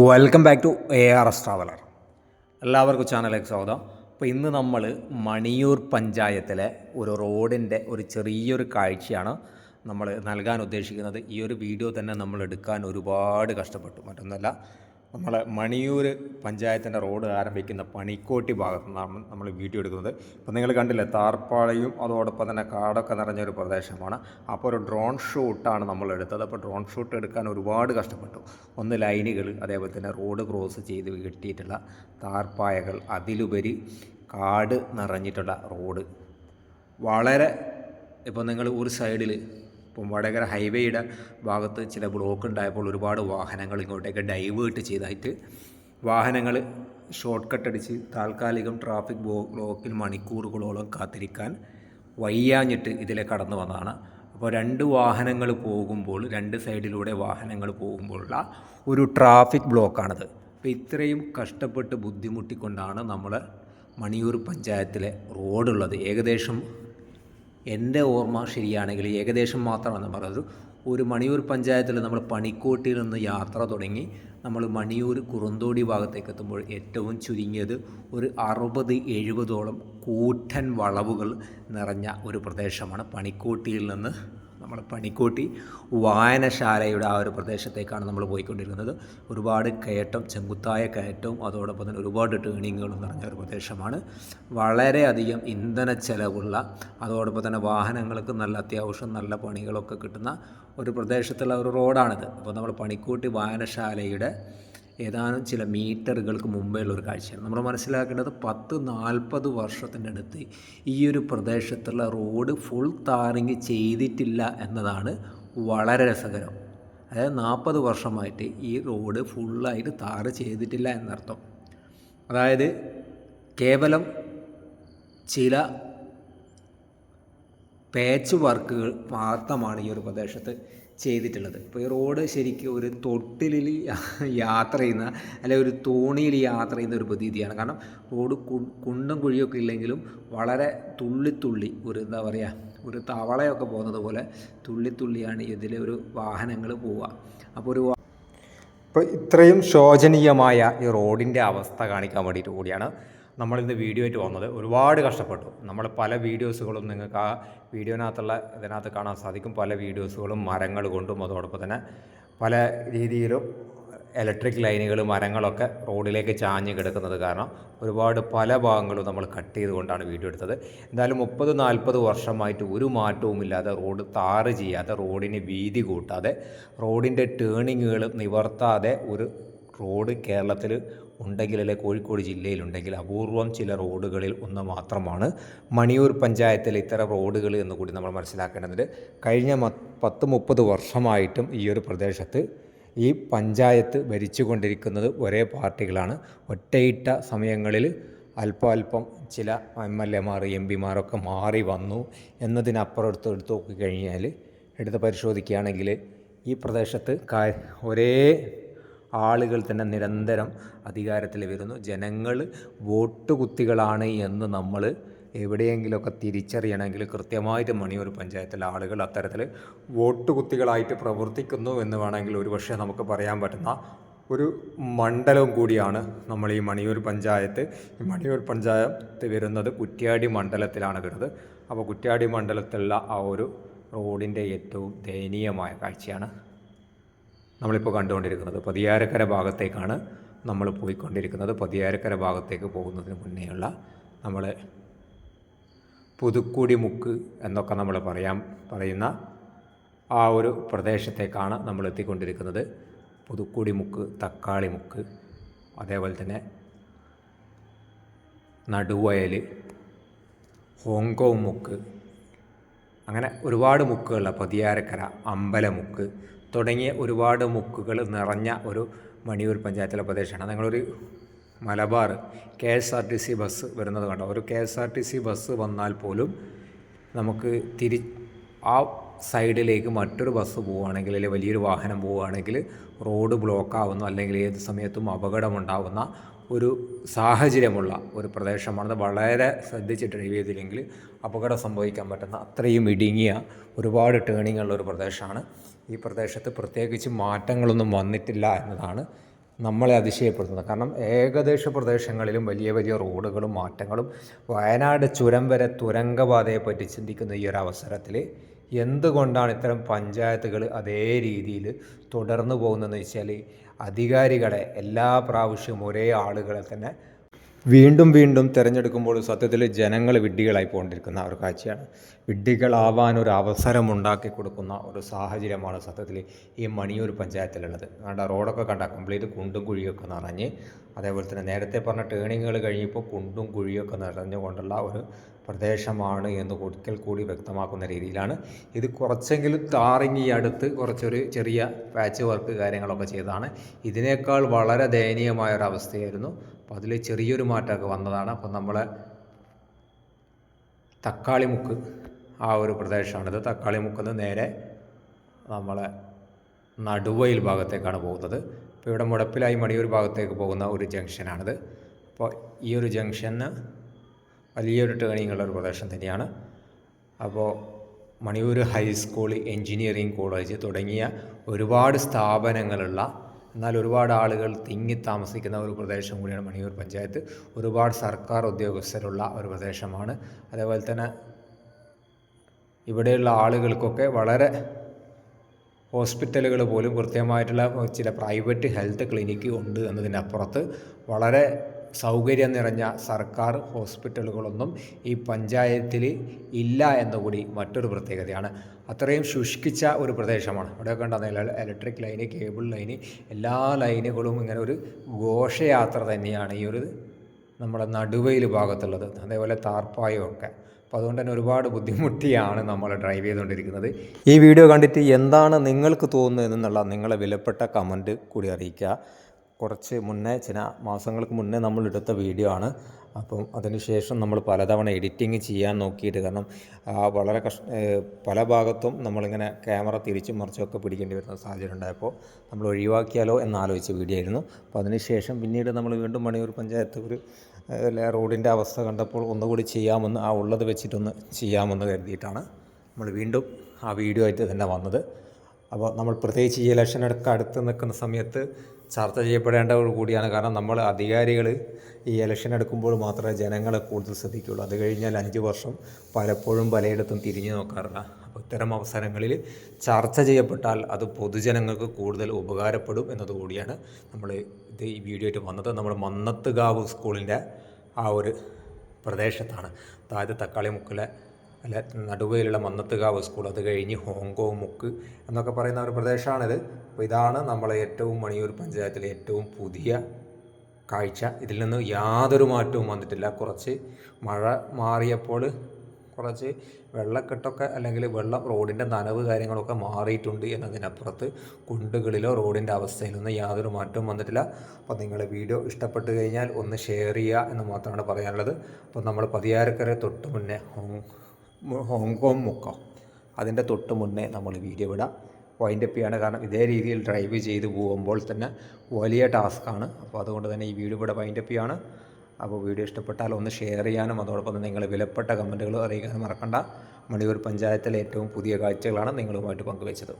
Welcome back to A R S traveller എല്ലാവർക്കും ചാനലിലേക്ക് സ്വാഗതം. അപ്പോൾ ഇന്ന് നമ്മൾ മണിയൂർ പഞ്ചായത്തിലെ ഒരു റോഡിന്റെ ഒരു ചെറിയൊരു കാഴ്ചയാണ് നമ്മൾ നൽകാൻ ഉദ്ദേശിക്കുന്നത്. ഈ ഒരു വീഡിയോ തന്നെ നമ്മൾ എടുക്കാൻ ഒരുപാട് കഷ്ടപ്പെട്ടു. മറ്റൊന്നല്ല നമ്മളെ മണിയൂർ പഞ്ചായത്തിന്റെ റോഡ് ആരംഭിക്കുന്ന പണിക്കോട്ടി ഭാഗത്തു നിന്നാണ് നമ്മൾ വീഡിയോ എടുക്കുന്നത്. ഇപ്പം നിങ്ങൾ കണ്ടില്ലേ താർപ്പാളയും അതോടൊപ്പം തന്നെ കാടൊക്കെ നിറഞ്ഞൊരു പ്രദേശമാണ്. അപ്പോൾ ഒരു ഡ്രോൺ ഷൂട്ടാണ് നമ്മൾ എടുത്തത്. അപ്പോൾ ഡ്രോൺ ഷൂട്ട് എടുക്കാൻ ഒരുപാട് കഷ്ടപ്പെട്ടു. ഒന്ന് ലൈനുകൾ അതേപോലെ തന്നെ റോഡ് ക്രോസ് ചെയ്ത് കിട്ടിയിട്ടുള്ള താർപ്പായകൾ അതിലുപരി കാട് നിറഞ്ഞിട്ടുള്ള റോഡ്. വളരെ ഇപ്പോൾ നിങ്ങൾ ഒരു സൈഡിൽ വടകര ഹൈവേയുടെ ഭാഗത്ത് ചില ബ്ലോക്ക് ഉണ്ടായപ്പോൾ ഒരുപാട് വാഹനങ്ങൾ ഇങ്ങോട്ടേക്ക് ഡൈവേർട്ട് ചെയ്തായിട്ട് വാഹനങ്ങൾ ഷോർട്ട് കട്ട് അടിച്ച് താൽക്കാലികം ട്രാഫിക് ബ്ലോക്കിൽ മണിക്കൂറുകളോളം കാത്തിരിക്കാൻ വയ്യാഞ്ഞിട്ട് ഇതിലെ കടന്നു വന്നതാണ്. അപ്പോൾ രണ്ട് വാഹനങ്ങൾ പോകുമ്പോൾ രണ്ട് സൈഡിലൂടെ വാഹനങ്ങൾ പോകുമ്പോഴുള്ള ഒരു ട്രാഫിക് ബ്ലോക്കാണിത് അപ്പോൾ ഇത്രയും കഷ്ടപ്പെട്ട് ബുദ്ധിമുട്ടിക്കൊണ്ടാണ് നമ്മൾ മണിയൂർ പഞ്ചായത്തിലെ റോഡുള്ളത്. ഏകദേശം എന്റെ ഓർമ്മ ശരിയാണെങ്കിൽ ഏകദേശം മാത്രമാണ് പറഞ്ഞത്. ഒരു മണിയൂർ പഞ്ചായത്തിൽ നമ്മൾ പണിക്കോട്ടിൽ നിന്ന് യാത്ര തുടങ്ങി. നമ്മൾ മണിയൂർ കുറുന്തോടി ഭാഗത്തേക്ക് എത്തുമ്പോൾ ഏറ്റവും ചുരുങ്ങിയത് ഒരു അറുപത് എഴുപതോളം കൂറ്റൻ വളവുകൾ നിറഞ്ഞ ഒരു പ്രദേശമാണ് പണിക്കോട്ടിയിൽ നിന്ന് നമ്മൾ പണിക്കോട്ടി വായനശാലയുടെ ആ ഒരു പ്രദേശത്തേക്കാണ് നമ്മൾ പോയിക്കൊണ്ടിരിക്കുന്നത് ഒരുപാട് കയറ്റം ചെങ്കുത്തായ കയറ്റവും അതോടൊപ്പം തന്നെ ഒരുപാട് ടേണിങ്ങുകളും നിറഞ്ഞ ഒരു പ്രദേശമാണ്. വളരെയധികം ഇന്ധന ചെലവുള്ള അതോടൊപ്പം തന്നെ വാഹനങ്ങൾക്ക് നല്ല അത്യാവശ്യം നല്ല പണികളൊക്കെ കിട്ടുന്ന ഒരു പ്രദേശത്തുള്ള ഒരു റോഡാണിത്. അപ്പോൾ നമ്മൾ പണിക്കോട്ടി വായനശാലയുടെ ഏതാനും ചില മീറ്ററുകൾക്ക് മുമ്പേയുള്ള ഒരു കാഴ്ചയാണ്. നമ്മൾ മനസ്സിലാക്കേണ്ടത് പത്ത് നാൽപ്പത് വർഷത്തിന്റെ അടുത്ത് ഈ ഒരു പ്രദേശത്തുള്ള റോഡ് ഫുൾ താറിങ് ചെയ്തിട്ടില്ല എന്നതാണ് വളരെ രസകരം. അതായത് നാൽപ്പത് വർഷമായിട്ട് ഈ റോഡ് ഫുള്ളായിട്ട് താറ് ചെയ്തിട്ടില്ല എന്നർത്ഥം. അതായത് കേവലം ചില പാച്ച് വർക്കുകൾ മാത്രമാണ് ഈ ഒരു പ്രദേശത്ത് ചെയ്തിട്ടുള്ളത്. ഇപ്പോൾ ഈ റോഡ് ശരിക്കും ഒരു തൊട്ടിലിൽ യാത്ര ചെയ്യുന്ന അല്ലെങ്കിൽ ഒരു തോണിയിൽ യാത്ര ചെയ്യുന്ന ഒരു പ്രതീതിയാണ്. കാരണം റോഡ് കുണ്ടും കുഴിയൊക്കെ ഇല്ലെങ്കിലും വളരെ തുള്ളിത്തുള്ളി ഒരു എന്താ പറയുക ഒരു തവളയൊക്കെ പോകുന്നത് പോലെ തുള്ളിത്തുള്ളിയാണ് ഇതിലെ ഒരു വാഹനങ്ങൾ പോവുക. അപ്പോൾ ഒരു ഇപ്പോൾ ഇത്രയും ശോചനീയമായ ഈ റോഡിന്റെ അവസ്ഥ കാണിക്കാൻ വേണ്ടിയിട്ട് കൂടിയാണ്. നമ്മളിന്ന് വീഡിയോ ആയിട്ട് വന്നത് ഒരുപാട് കഷ്ടപ്പെട്ടു. നമ്മൾ പല വീഡിയോസുകളും നിങ്ങൾക്ക് ആ വീഡിയോനകത്തുള്ള ഇതിനകത്ത് കാണാൻ സാധിക്കും. പല വീഡിയോസുകളും മരങ്ങൾ കൊണ്ടും അതോടൊപ്പം തന്നെ പല രീതിയിലും ഇലക്ട്രിക് ലൈനുകൾ മരങ്ങളൊക്കെ റോഡിലേക്ക് ചാഞ്ഞ് കിടക്കുന്നത് കാരണം ഒരുപാട് പല ഭാഗങ്ങളും നമ്മൾ കട്ട് ചെയ്തുകൊണ്ടാണ് വീഡിയോ എടുത്തത്. എന്തായാലും മുപ്പത് നാൽപ്പത് വർഷമായിട്ട് ഒരു മാറ്റവുമില്ലാതെ റോഡ് താറ് ചെയ്യാതെ റോഡിന് വീതി കൂട്ടാതെ റോഡിന്റെ ടേണിങ്ങുകൾ നിവർത്താതെ ഒരു റോഡ് കേരളത്തിൽ ഉണ്ടെങ്കിൽ അല്ലെ കോഴിക്കോട് ജില്ലയിലുണ്ടെങ്കിൽ അപൂർവം ചില റോഡുകളിൽ ഒന്ന് മാത്രമാണ് മണിയൂർ പഞ്ചായത്തിലെ ഇത്തരം റോഡുകൾ എന്ന് കൂടി നമ്മൾ മനസ്സിലാക്കേണ്ടതുണ്ട്. കഴിഞ്ഞ പത്ത് മുപ്പത് വർഷമായിട്ടും ഈ ഒരു പ്രദേശത്ത് ഈ പഞ്ചായത്ത് ഭരിച്ചുകൊണ്ടിരിക്കുന്നത് ഒരേ പാർട്ടികളാണ്. ഒറ്റയിട്ട സമയങ്ങളിൽ അല്പം അല്പം ചില എം എൽ എമാർ എം പിമാരൊക്കെ മാറി വന്നു എന്നതിനപ്പുറം എടുത്ത് എടുത്ത് നോക്കിക്കഴിഞ്ഞാൽ എടുത്ത് പരിശോധിക്കുകയാണെങ്കിൽ ഈ പ്രദേശത്ത് ഒരേ ആളുകൾ തന്നെ നിരന്തരം അധികാരത്തിൽ വരുന്നു. ജനങ്ങൾ വോട്ട് കുത്തികളാണ് എന്ന് നമ്മൾ എവിടെയെങ്കിലുമൊക്കെ തിരിച്ചറിയണമെങ്കിൽ കൃത്യമായിട്ട് മണിയൂർ പഞ്ചായത്തിലെ ആളുകൾ അത്തരത്തിൽ വോട്ട് കുത്തികളായിട്ട് പ്രവർത്തിക്കുന്നു എന്ന് വേണമെങ്കിൽ ഒരുപക്ഷെ നമുക്ക് പറയാൻ പറ്റുന്ന ഒരു മണ്ഡലവും കൂടിയാണ് നമ്മൾ ഈ മണിയൂർ പഞ്ചായത്ത്. ഈ മണിയൂർ പഞ്ചായത്ത് വരുന്നത് കുറ്റ്യാടി മണ്ഡലത്തിലാണ് വരുന്നത്. അപ്പോൾ കുറ്റ്യാടി മണ്ഡലത്തിലുള്ള ആ ഒരു റോഡിന്റെ ഏറ്റവും ദയനീയമായ കാഴ്ചയാണ്. നമ്മളിപ്പോൾ കണ്ടുകൊണ്ടിരിക്കുന്നത് പതിയാരക്കര ഭാഗത്തേക്കാണ് നമ്മൾ പോയിക്കൊണ്ടിരിക്കുന്നത്. പതിയാരക്കര ഭാഗത്തേക്ക് പോകുന്നതിന് മുന്നേയുള്ള നമ്മൾ പുതുക്കുടി മുക്ക് എന്നൊക്കെ നമ്മൾ പറയാം പറയുന്ന ആ ഒരു പ്രദേശത്തേക്കാണ് നമ്മൾ എത്തിക്കൊണ്ടിരിക്കുന്നത്. പുതുക്കുടി മുക്ക് തക്കാളി മുക്ക് അതേപോലെ തന്നെ നടുവയൽ ഹോങ്കോങ് മുക്ക് അങ്ങനെ ഒരുപാട് മുക്കുകളുള്ള പതിയാരക്കര അമ്പലമുക്ക് തുടങ്ങിയ ഒരുപാട് മുക്കുകൾ നിറഞ്ഞ ഒരു മണിയൂർ പഞ്ചായത്തിലെ പ്രദേശമാണ്. നിങ്ങളൊരു Malabar K S R T C bus വരുന്നത് കണ്ടോ. ഒരു K S R T C bus വന്നാൽ പോലും നമുക്ക് തിരി ആ സൈഡിലേക്ക് മറ്റൊരു ബസ് പോവുകയാണെങ്കിൽ അല്ലെങ്കിൽ വലിയൊരു വാഹനം പോവുകയാണെങ്കിൽ റോഡ് ബ്ലോക്ക് ആവുന്നു അല്ലെങ്കിൽ ഏത് സമയത്തും അപകടമുണ്ടാവുന്ന ഒരു സാഹചര്യമുള്ള ഒരു പ്രദേശമാണ്. വളരെ ശ്രദ്ധിച്ച് ഡ്രൈവ് ചെയ്തില്ലെങ്കിൽ അപകടം സംഭവിക്കാൻ പറ്റുന്ന അത്രയും ഇടുങ്ങിയ ഒരുപാട് ടേണിങ്ങുള്ള ഒരു പ്രദേശമാണ്. ഈ പ്രദേശത്ത് പ്രത്യേകിച്ച് മാറ്റങ്ങളൊന്നും വന്നിട്ടില്ല എന്നതാണ് നമ്മളെ അതിശയപ്പെടുത്തുന്നത്. കാരണം ഏകദേശ പ്രദേശങ്ങളിലും വലിയ വലിയ റോഡുകളും മാറ്റങ്ങളും വയനാട് ചുരം വരെ തുരങ്കപാതയെപ്പറ്റി ചിന്തിക്കുന്ന ഈ ഒരു അവസരത്തിൽ എന്തുകൊണ്ടാണ് ഇത്തരം പഞ്ചായത്തുകൾ അതേ രീതിയിൽ തുടർന്നു പോകുന്നതെന്ന് വെച്ചാൽ അധികാരികളെ എല്ലാ പ്രാവശ്യവും ഒരേ ആളുകളെ തന്നെ വീണ്ടും വീണ്ടും തിരഞ്ഞെടുക്കുമ്പോൾ സത്യത്തിൽ ജനങ്ങൾ വിഡ്ഢികളായി പോകൊണ്ടിരിക്കുന്ന ഒരു കാഴ്ചയാണ്. വിഡ്ഢികളാവാൻ ഒരു അവസരം ഉണ്ടാക്കി കൊടുക്കുന്ന ഒരു സാഹചര്യമാണ് സത്യത്തിൽ ഈ മണിയൂർ പഞ്ചായത്തിലുള്ളത്. കണ്ട റോഡൊക്കെ കണ്ട കംപ്ലീറ്റ് കുണ്ടും കുഴിയൊക്കെ നിറഞ്ഞ് അതേപോലെ തന്നെ നേരത്തെ പറഞ്ഞ ടേണിങ്ങുകൾ കഴിഞ്ഞപ്പോൾ കുണ്ടും കുഴിയൊക്കെ നിറഞ്ഞുകൊണ്ടുള്ള ഒരു പ്രദേശമാണ് എന്ന് ഒരിക്കൽ കൂടി വ്യക്തമാക്കുന്ന രീതിയിലാണ്. ഇത് കുറച്ചെങ്കിലും താറിങ്ങി അടുത്ത് കുറച്ചൊരു ചെറിയ പാച്ച് വർക്ക് കാര്യങ്ങളൊക്കെ ചെയ്തതാണ്. ഇതിനേക്കാൾ വളരെ ദയനീയമായ ഒരു അവസ്ഥയായിരുന്നു അപ്പോൾ അതിൽ ചെറിയൊരു മാറ്റമൊക്കെ വന്നതാണ്. അപ്പോൾ നമ്മളെ തക്കാളിമുക്ക് ആ ഒരു പ്രദേശമാണിത്. തക്കാളിമുക്കിന്ന് നേരെ നമ്മളെ നടുവയിൽ ഭാഗത്തേക്കാണ് പോകുന്നത്. ഇപ്പോൾ ഇവിടെ മുടപ്പിലായി മണിയൂർ ഭാഗത്തേക്ക് പോകുന്ന ഒരു ജംഗ്ഷനാണിത്. അപ്പോൾ ഈ ഒരു ജംഗ്ഷന് വലിയൊരു ഉള്ള ഒരു പ്രദേശം തന്നെയാണ്. അപ്പോൾ മണിയൂർ ഹൈസ്കൂൾ എൻജിനീയറിംഗ് കോളേജ് തുടങ്ങിയ ഒരുപാട് സ്ഥാപനങ്ങളുള്ള എന്നാൽ ഒരുപാട് ആളുകൾ തിങ്ങി താമസിക്കുന്ന ഒരു പ്രദേശം കൂടിയാണ് മണിയൂർ പഞ്ചായത്ത്. ഒരുപാട് സർക്കാർ ഉദ്യോഗസ്ഥരുള്ള ഒരു പ്രദേശമാണ്. അതേപോലെ തന്നെ ഇവിടെയുള്ള ആളുകൾക്കൊക്കെ വളരെ ഹോസ്പിറ്റലുകൾ പോലും കൃത്യമായിട്ടുള്ള ചില പ്രൈവറ്റ് ഹെൽത്ത് ക്ലിനിക്ക് ഉണ്ട് എന്നതിനപ്പുറത്ത് വളരെ സൗകര്യം നിറഞ്ഞ സർക്കാർ ഹോസ്പിറ്റലുകളൊന്നും ഈ പഞ്ചായത്തിൽ ഇല്ല എന്നുകൂടി മറ്റൊരു പ്രത്യേകതയാണ്. അത്രയും ശുഷ്കിച്ച ഒരു പ്രദേശമാണ്. അവിടെ കണ്ടെന്ന ഇലക്ട്രിക് ലൈന് കേബിൾ ലൈന് എല്ലാ ലൈനുകളും ഇങ്ങനെ ഒരു ഘോഷയാത്ര തന്നെയാണ് ഈ ഒരു നമ്മുടെ നടുവയിൽ ഭാഗത്തുള്ളത്. അതേപോലെ താർപ്പായൊക്കെ. അപ്പോൾ അതുകൊണ്ട് തന്നെ ഒരുപാട് ബുദ്ധിമുട്ടിയാണ് നമ്മൾ ഡ്രൈവ് ചെയ്തുകൊണ്ടിരിക്കുന്നത്. ഈ വീഡിയോ കണ്ടിട്ട് എന്താണ് നിങ്ങൾക്ക് തോന്നുന്നത് എന്നുള്ള നിങ്ങളെ വിലപ്പെട്ട കമന്റ് കൂടി അറിയിക്കുക. കുറച്ച് മുന്നേ ചില മാസങ്ങൾക്ക് മുന്നേ നമ്മൾ എടുത്ത വീഡിയോ ആണ്. അപ്പം അതിനുശേഷം നമ്മൾ പലതവണ എഡിറ്റിംഗ് ചെയ്യാൻ നോക്കിയിട്ട് കാരണം വളരെ കഷ് പല ഭാഗത്തും നമ്മളിങ്ങനെ ക്യാമറ തിരിച്ചും മറിച്ചൊക്കെ പിടിക്കേണ്ടി വരുന്ന സാഹചര്യം ഉണ്ടായപ്പോൾ നമ്മൾ ഒഴിവാക്കിയാലോ എന്നാലോചിച്ച വീഡിയോ ആയിരുന്നു. അപ്പോൾ അതിനുശേഷം പിന്നീട് നമ്മൾ വീണ്ടും മണിയൂർ പഞ്ചായത്ത് ഒരു റോഡിന്റെ അവസ്ഥ കണ്ടപ്പോൾ ഒന്നുകൂടി ചെയ്യാമെന്ന് ആ ഉള്ളത് വെച്ചിട്ടൊന്ന് ചെയ്യാമെന്ന് കരുതിയിട്ടാണ് നമ്മൾ വീണ്ടും ആ വീഡിയോ ആയിട്ട് തന്നെ വന്നത്. അപ്പോൾ നമ്മൾ പ്രത്യേകിച്ച് ഈ ഇലക്ഷനൊക്കെ അടുത്ത് നിൽക്കുന്ന സമയത്ത് ചർച്ച ചെയ്യപ്പെടേണ്ട കൂടിയാണ് കാരണം നമ്മൾ അധികാരികൾ ഈ ഇലക്ഷൻ എടുക്കുമ്പോൾ മാത്രമേ ജനങ്ങളെ കൂടുതൽ ശ്രദ്ധിക്കുകയുള്ളൂ. അത് കഴിഞ്ഞാൽ അഞ്ച് വർഷം പലപ്പോഴും പലയിടത്തും തിരിഞ്ഞു നോക്കാറില്ല. അപ്പോൾ ഇത്തരം അവസരങ്ങളിൽ ചർച്ച ചെയ്യപ്പെട്ടാൽ അത് പൊതുജനങ്ങൾക്ക് കൂടുതൽ ഉപകാരപ്പെടും എന്നതുകൂടിയാണ് നമ്മൾ ഇത് ഈ വീഡിയോ ആയിട്ട് വന്നത് നമ്മൾ മന്നത്തുകാവ് സ്കൂളിന്റെ ആ ഒരു പ്രദേശത്താണ്. അതായത് തക്കാളി മുക്കിലെ അല്ല? നടുവയിലുള്ള മന്നത്തുകാവ് സ്കൂൾ അത് കഴിഞ്ഞ് ഹോങ്കോങ് മുക്ക് എന്നൊക്കെ പറയുന്ന ഒരു പ്രദേശമാണിത്. അപ്പോൾ ഇതാണ് നമ്മളെ ഏറ്റവും മണിയൂർ പഞ്ചായത്തിലെ ഏറ്റവും പുതിയ കാഴ്ച. ഇതിൽ നിന്ന് യാതൊരു മാറ്റവും വന്നിട്ടില്ല. കുറച്ച് മഴ മാറിയപ്പോൾ കുറച്ച് വെള്ളക്കെട്ടൊക്കെ അല്ലെങ്കിൽ വെള്ളം റോഡിന്റെ നനവ് കാര്യങ്ങളൊക്കെ മാറിയിട്ടുണ്ട് എന്നതിനപ്പുറത്ത് കുണ്ടുകളിലോ റോഡിന്റെ അവസ്ഥയിലൊന്നും യാതൊരു മാറ്റവും വന്നിട്ടില്ല. അപ്പോൾ നിങ്ങളുടെ വീഡിയോ ഇഷ്ടപ്പെട്ട് കഴിഞ്ഞാൽ ഒന്ന് ഷെയർ ചെയ്യുക എന്ന് മാത്രമാണ് പറയാനുള്ളത്. അപ്പോൾ നമ്മൾ പതിയാരക്കര തൊട്ട് മുന്നേ ഹോങ്കോങ് മുക്കം. അതിന്റെ തൊട്ട് മുന്നേ നമ്മൾ വീഡിയോ വിടാം വൈൻഡപ്പ് ചെയ്യാണ്. കാരണം ഇതേ രീതിയിൽ ഡ്രൈവ് ചെയ്ത് പോകുമ്പോൾ തന്നെ വലിയ ടാസ്ക്കാണ് അപ്പോൾ അതുകൊണ്ട് തന്നെ ഈ വീഡിയോ ഇവിടെ വൈൻഡപ്പ് ചെയ്യാണ്. അപ്പോൾ വീഡിയോ ഇഷ്ടപ്പെട്ടാൽ ഒന്ന് ഷെയർ ചെയ്യാനും അതോടൊപ്പം തന്നെ വിലപ്പെട്ട കമന്റുകൾ അറിയിക്കാനും മറക്കണ്ട. മണിയൂർ പഞ്ചായത്തിലെ ഏറ്റവും പുതിയ കാഴ്ചകളാണ് നിങ്ങളുമായിട്ട് പങ്കുവച്ചത്.